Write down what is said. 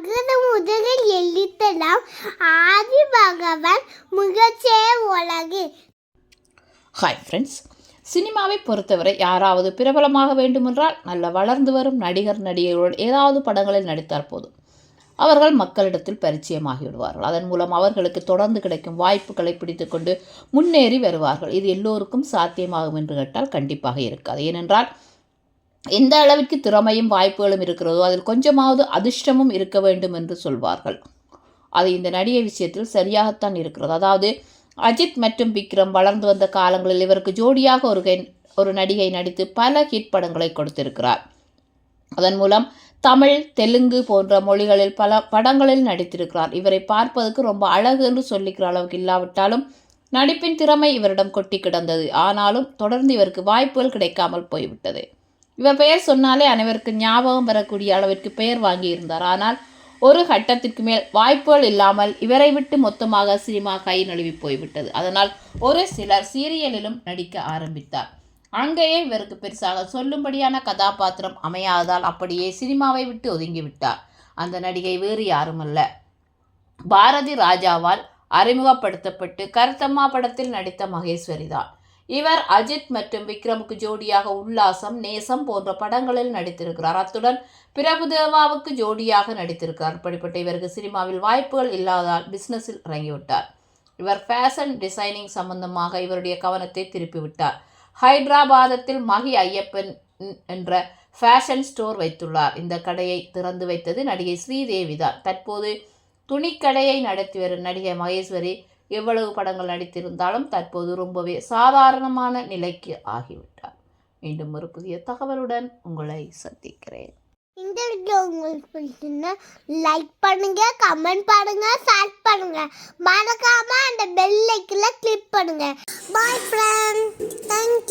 அகர முதலில் எழுத்தலாம். ஆதி பகவான் முகச்சே உலகு. ஹாய் ஃப்ரெண்ட்ஸ் சினிமாவை பொறுத்தவரை யாராவது பிரபலமாக வேண்டுமென்றால் நல்ல வளர்ந்து வரும் நடிகர் நடிகைகளுடன் ஏதாவது படங்களில் நடித்தால் போதும். அவர்கள் மக்களிடத்தில் பரிச்சயமாகி விடுவார்கள் அதன் மூலம் அவர்களுக்கு தொடர்ந்து கிடைக்கும் வாய்ப்புகளை பிடித்துக்கொண்டு முன்னேறி வருவார்கள். இது எல்லோருக்கும் சாத்தியமாகும் என்று கேட்டால் கண்டிப்பாக இருக்காது. ஏனென்றால் எந்த அளவிற்கு திறமையும் வாய்ப்புகளும் இருக்கிறதோ அதில் கொஞ்சமாவது அதிர்ஷ்டமும் இருக்க வேண்டும் என்று சொல்வார்கள். அது இந்த நடிகை விஷயத்தில் சரியாகத்தான் இருக்கிறது. அதாவது அஜித் மற்றும் விக்ரம் வளர்ந்து வந்த காலங்களில் இவருக்கு ஜோடியாக ஒரு கை- ஒரு நடிகை நடித்து பல ஹிட் படங்களை கொடுத்திருக்கிறார். அதன் மூலம் தமிழ் தெலுங்கு போன்ற மொழிகளில் பல படங்களில் நடித்திருக்கிறார். இவரை பார்ப்பதற்கு ரொம்ப அழகு என்று சொல்லிக்கிற அளவுக்கு இல்லாவிட்டாலும் நடிப்பின் திறமை இவரிடம் கொட்டி கிடந்தது. ஆனாலும் தொடர்ந்து இவருக்கு வாய்ப்புகள் கிடைக்காமல் போய்விட்டது. இவர் பெயர் சொன்னாலே அனைவருக்கு ஞாபகம் வரக்கூடிய அளவிற்கு பெயர் வாங்கியிருந்தார். ஆனால் ஒரு கட்டத்திற்கு மேல் வாய்ப்புகள் இல்லாமல் இவரை விட்டு மொத்தமாக சினிமா கை நழுவி போய்விட்டது. அதனால் ஒரு சிலர் சீரியலிலும் நடிக்க ஆரம்பித்தார். அங்கேயே இவருக்கு பெருசாக சொல்லும்படியான கதாபாத்திரம் அமையாததால் அப்படியே சினிமாவை விட்டு ஒதுங்கிவிட்டார். அந்த நடிகை வேறு யாருமல்ல. பாரதி ராஜாவால் அறிமுகப்படுத்தப்பட்டு கருத்தம்மா படத்தில் நடித்த மகேஸ்வரி தான். இவர் அஜித் மற்றும் விக்ரமுக்கு ஜோடியாக உல்லாசம் நேசம் போன்ற படங்களில் நடித்திருக்கிறார். அத்துடன் பிரபுதேவாவுக்கு ஜோடியாக நடித்திருக்கிறார். இப்படிப்பட்ட இவருக்கு சினிமாவில் வாய்ப்புகள் இல்லாததால் பிசினஸில் இறங்கிவிட்டார். இவர் ஃபேஷன் டிசைனிங் சம்பந்தமாக இவருடைய கவனத்தை திருப்பிவிட்டார். ஹைதராபாதத்தில் மகி ஐயப்பன் என்ற ஃபேஷன் ஸ்டோர் வைத்துள்ளார். இந்த கடையை திறந்து வைத்தது நடிகை ஸ்ரீதேவி தான் தற்போது துணிக்கடையை நடத்தி வரும் நடிகை மகேஸ்வரி எவ்வளவு படங்கள் நடித்திருந்தாலும் தற்போது ரொம்பவே சாதாரணமான நிலைக்கு ஆகிவிட்டார். மீண்டும் ஒரு புதிய தகவலுடன் உங்களை சந்திக்கிறேன். இந்த வீடியோ உங்களுக்கு பிடிச்சிருந்தா லைக் பண்ணுங்க கமெண்ட் பண்ணுங்க ஷேர் பண்ணுங்க. மறக்காம அந்த பெல் ஐக்கில் கிளிக் பண்ணுங்க. பாய் ஃப்ரெண்ட்